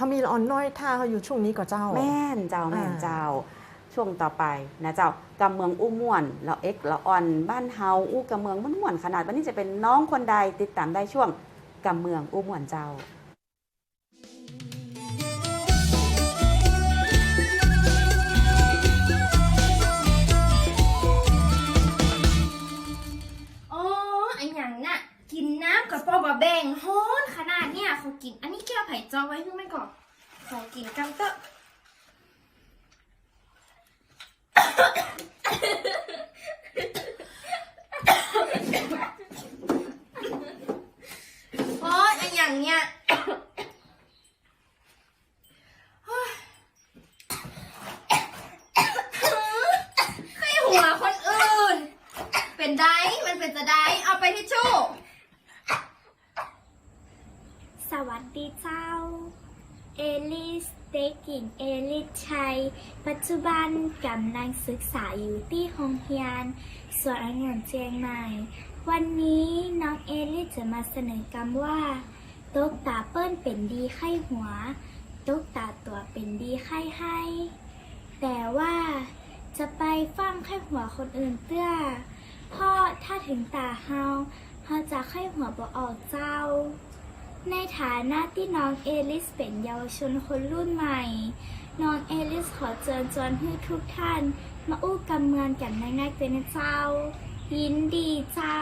ถ้ามีละอ่อนน้อยท่าเขาอยู่ช่วงนี้ก็เจ้า แม่นเจ้าแม่นอ่าเจ้า ช่วงต่อไปนะเจ้ากำเมืองอู้ม่วนเราเอ็กเราอ่อนบ้านเฮาอู้กำเมืองมันม่วนขนาดวันนี้จะเป็นน้องคนใดติดตามได้ช่วงกำเมืองอู้ม่วนเจ้าอ๋อไอหยังน่ะกินน้ำกับปอบะแบ่งฮ้อนขนาด เขากิน อันนี้แก้วไผ่จอไว้เพิ่งไม่ก่อนขอกินกันเตอะโอ้ยไอหยังเนี่ยใครหัวคนอื่น เป็นได้ มันเป็นจะได้ เอาไปทิชชู่ สวัส ดีเจ้า เอลิสเด็กหญิงเอลิสชัย ปัจจุบันกำลังศึกษาอยู่ที่โรงเรียนสวนองุ่นเจียงใหม่ วันนี้น้องเอลิสจะมาเสนอกำว่าตุ๊กตาเปิ้ลเป็นดีไข้หัวตุ๊กตาตัวเป็นดีไข้ให้ แต่ว่าจะไปฟังไข้หัวคนอื่นเตื้อเพราะถ้าถึงตาเฮาเฮาจะไข้หัวบ่ออกเจ้า ในฐานะที่น้องเอลิสเป็นเยาวชนคนรุ่นใหม่ น้องเอลิสขอเชิญชวนให้ทุกท่าน มาอู้กำเมืองกันนักๆเป็นเจ้า ยินดีเจ้า